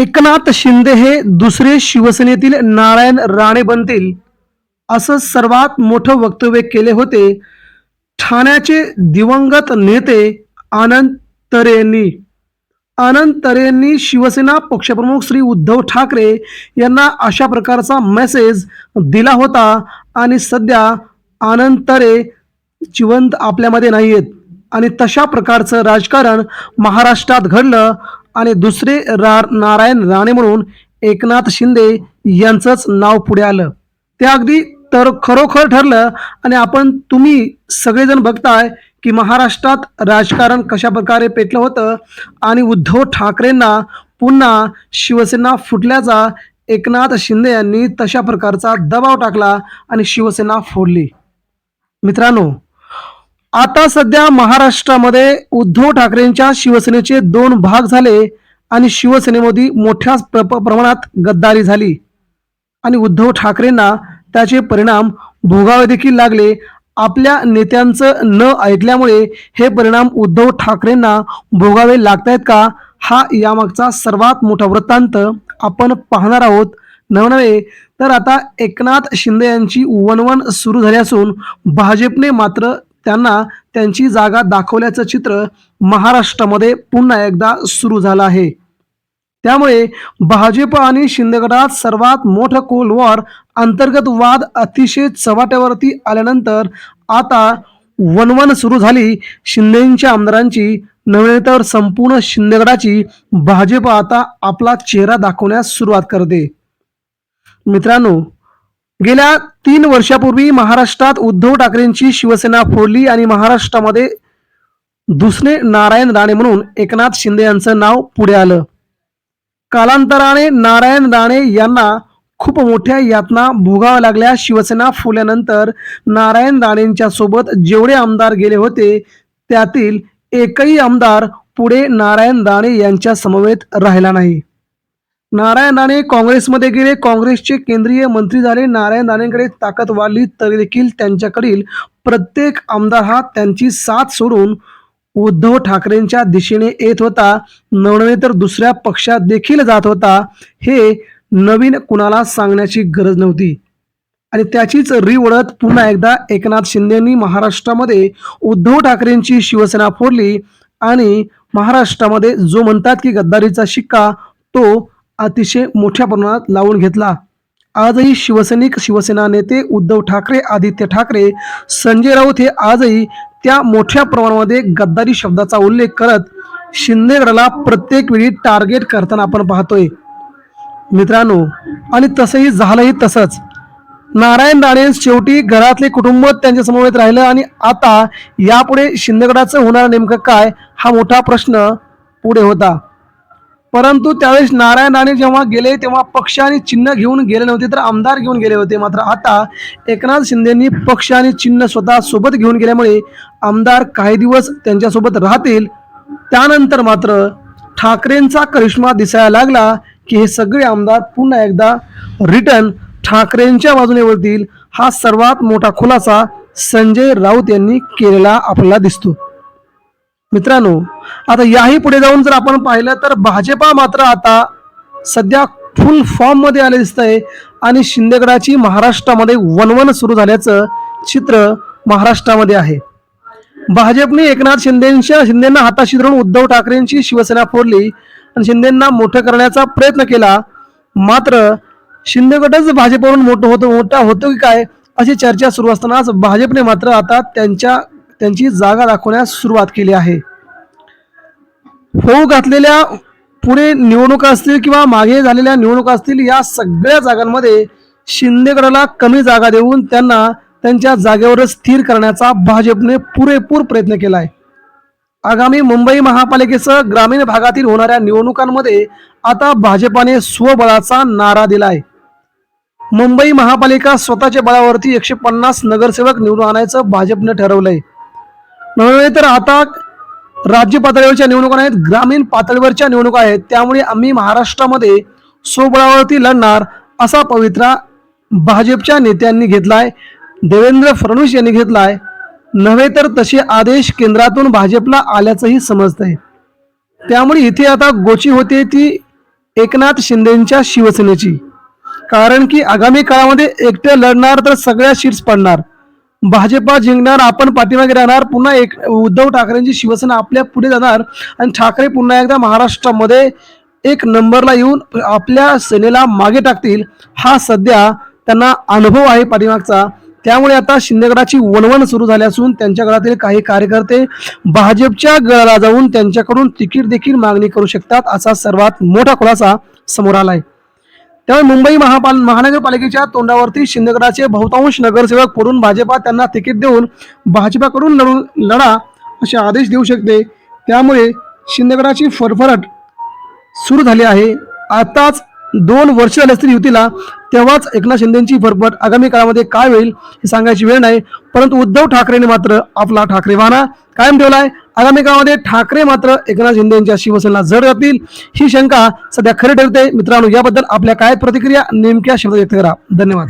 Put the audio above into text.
एकनाथ शिंदे हे दुसरे शिवसेनेतील नारायण राणे बनतील असं सर्वात मोठं वक्तव्य केले होते ठाण्याचे दिवंगत नेते आनंद तरे यांनी आनंद तरे यांनी शिवसेना पक्षप्रमुख श्री उद्धव ठाकरे यांना अशा प्रकारचा मेसेज दिला होता आणि सध्या आनंद तरे जिवंत आपल्यामध्ये नाही आहेत आणि तशा प्रकारचं राजकारण महाराष्ट्रात घडलं आणि दुसरे रा नारायण राणे म्हणून एकनाथ शिंदे यांचंच नाव पुढे आलं. ते अगदी तर खरोखर ठरलं आणि आपण तुम्ही सगळेजण बघताय की महाराष्ट्रात राजकारण कशा प्रकारे पेटलं होतं आणि उद्धव ठाकरेंना पुन्हा शिवसेना फुटल्याचा एकनाथ शिंदे यांनी तशा प्रकारचा दबाव टाकला आणि शिवसेना फोडली. मित्रांनो आता सध्या महाराष्ट्रामध्ये उद्धव ठाकरेंच्या शिवसेनेचे दोन भाग झाले आणि शिवसेनेमध्ये मोठ्या प्र प्रमाणात गद्दारी झाली. आणि उद्धव ठाकरेंना त्याचे परिणाम भोगावे देखील लागले. आपल्या नेत्यांचं न ऐकल्यामुळे हे परिणाम उद्धव ठाकरेंना भोगावे लागतायत का? हा यामागचा सर्वात मोठा वृत्तांत आपण पाहणार आहोत. नवनवे तर आता एकनाथ शिंदे यांची वणवण सुरू झाली असून भाजपने मात्र त्यांना त्यांची जागा दाखवल्याचं चित्र महाराष्ट्रामध्ये पुन्हा एकदा सुरू झालं आहे. त्यामुळे भाजप आणि शिंदे गटात सर्वात मोठं कोल्ड वॉर अंतर्गत वाद अतिशय चव्हाट्यावरती आल्यानंतर आता वनवन सुरू झाली. शिंदेच्या आमदारांची नव्हे तर संपूर्ण शिंदेगडाची भाजप आता आपला चेहरा दाखवण्यास सुरुवात करते. मित्रांनो गेल्या तीन वर्षापूर्वी महाराष्ट्रात उद्धव ठाकरेंची शिवसेना फोडली आणि महाराष्ट्रामध्ये दुसरे नारायण राणे म्हणून एकनाथ शिंदे यांचं नाव पुढे आलं. कालांतराने नारायण राणे यांना खूप मोठ्या यातना भोगाव्या लागल्या. शिवसेना फुल्यानंतर नारायण राणेंच्या सोबत जेवढे आमदार गेले होते त्यातील एकही आमदार पुढे नारायण राणे यांच्या समवेत राहिला नाही. नारायण राणे काँग्रेसमध्ये गेले. काँग्रेसचे केंद्रीय मंत्री झाले. नारायण राणेंकडे ताकद वाढली तरी देखील त्यांच्याकडील प्रत्येक आमदार हा त्यांची साथ सोडून उद्धव ठाकरेंच्या दिशेने येत होता. नवनवे तर दुसऱ्या पक्षात देखील जात होता. हे नवीन कुणाला सांगण्याची गरज नव्हती. आणि त्याचीच रिवळत पुन्हा एकदा एकनाथ शिंदेंनी महाराष्ट्रामध्ये उद्धव ठाकरेंची शिवसेना फोडली. आणि महाराष्ट्रामध्ये जो म्हणतात की गद्दारीचा शिक्का तो अतिशय मोठ्या प्रमाणात लावून घेतला. आजही शिवसैनिक शिवसेना नेते उद्धव ठाकरे आदित्य ठाकरे संजय राऊत हे आजही त्या मोठ्या प्रमाणामध्ये गद्दारी शब्दाचा उल्लेख करत शिंदेगडाला प्रत्येक वेळी टार्गेट करताना आपण पाहतोय. मित्रांनो आणि तसंही झालंही तसंच. नारायण राणे शेवटी घरातले कुटुंब त्यांच्या समवेत राहिलं आणि आता यापुढे शिंदेगडाचं होणार नेमकं काय हा मोठा प्रश्न पुढे होता. परंतु त्यावेळेस नारायण राणे जेव्हा गेले तेव्हा पक्ष आणि चिन्ह घेऊन गेले नव्हते तर आमदार घेऊन गेले होते. मात्र आता एकनाथ शिंदेंनी पक्ष आणि चिन्ह स्वतः सोबत घेऊन गेल्यामुळे आमदार काही दिवस त्यांच्यासोबत राहतील. त्यानंतर मात्र ठाकरेंचा करिश्मा दिसायला लागला की हे सगळे आमदार पुन्हा एकदा रिटर्न ठाकरेंच्या बाजूने वळतील. हा सर्वात मोठा खुलासा संजय राऊत यांनी केलेला आपल्याला दिसतो. मित्रांनो आता याही पुढे जाऊन जर आपण पाहिलं तर भाजपा मात्र आता सध्या फुल फॉर्ममध्ये आले दिसत आहे आणि शिंदेगडाची महाराष्ट्रामध्ये वनवन सुरू झाल्याचं चित्र महाराष्ट्रामध्ये आहे. भाजपने एकनाथ शिंदेच्या शिंदेना हाताशी धरून उद्धव ठाकरेंची शिवसेना फोडली आणि शिंदेना मोठं करण्याचा प्रयत्न केला. मात्र शिंदेगडच भाजपवरून मोठं होतं मोठा होतो की काय अशी चर्चा सुरू असतानाच भाजपने मात्र आता त्यांच्या त्यांची जागा दाखवण्यास सुरुवात केली आहे. होऊ घातलेल्या पुढे निवडणुका असतील किंवा मागे झालेल्या निवडणुका असतील या सगळ्या जागांमध्ये शिंदेगडाला कमी जागा देऊन त्यांना त्यांच्या जागेवर स्थिर करण्याचा भाजपने पुरेपूर प्रयत्न केला आहे. आगामी मुंबई महापालिकेसह ग्रामीण भागातील होणाऱ्या निवडणुकांमध्ये आता भाजपाने स्वबळाचा नारा दिलाय मुंबई महापालिका स्वतःच्या बळावरती एकशे पन्नास नगरसेवक निवडून आणायचं भाजपने ठरवलंय. नव्हे तर आता राज्य पातळीवरच्या निवडणुका आहेत ग्रामीण पातळीवरच्या निवडणुका आहेत. त्यामुळे आम्ही महाराष्ट्रामध्ये स्वबळावरती लढणार असा पवित्रा भाजपच्या नेत्यांनी घेतलाय देवेंद्र फडणवीस यांनी घेतलाय. नव्हे तर तसे आदेश केंद्रातून भाजपला आल्याचंही समजतंय. त्यामुळे इथे आता गोची होते ती एकनाथ शिंदेच्या शिवसेनेची. कारण की आगामी काळामध्ये एकटे लढणार तर सगळ्या सीट्स पडणार. भाजपा जिंकणार आपण पाठीमागे राहणार. पुन्हा एक उद्धव ठाकरेंची शिवसेना आपल्या पुढे जाणार. आणि ठाकरे पुन्हा एकदा महाराष्ट्रामध्ये एक नंबरला येऊन आपल्या सेनेला मागे टाकतील. हा सध्या त्यांना अनुभव आहे पाठीमागचा. त्यामुळे आता शिंदेगडाची वणवण सुरू झाली असून त्यांच्या गळातील काही कार्यकर्ते भाजपच्या गळाला जाऊन त्यांच्याकडून तिकीट देखील मागणी करू शकतात असा सर्वात मोठा खुलासा समोर आलाय. त्यामुळे मुंबई महापाल महानगरपालिकेच्या तोंडावरती शिंदेगडाचे बहुतांश नगरसेवक पडून भाजपा त्यांना तिकीट देऊन भाजपाकडून लढून लढा असे आदेश देऊ शकते. त्यामुळे शिंदेगडाची फरफरट सुरू झाली आहे. आताच दोन वर्ष झाली असतील युतीला. तेव्हाच एकनाथ शिंदेची फरफट आगामी काळामध्ये काय होईल हे सांगायची वेळ नाही. परंतु उद्धव ठाकरेने मात्र आपला ठाकरे वाना कायम ठेवलाय. आगामी काळामध्ये ठाकरे मात्र एकनाथ शिंदे यांच्या शिवसेनेला जड जातील ही शंका सध्या खरी ठरते. मित्रांनो याबद्दल आपल्या काय प्रतिक्रिया? नेमक्या शब्दात व्यक्त करा. धन्यवाद.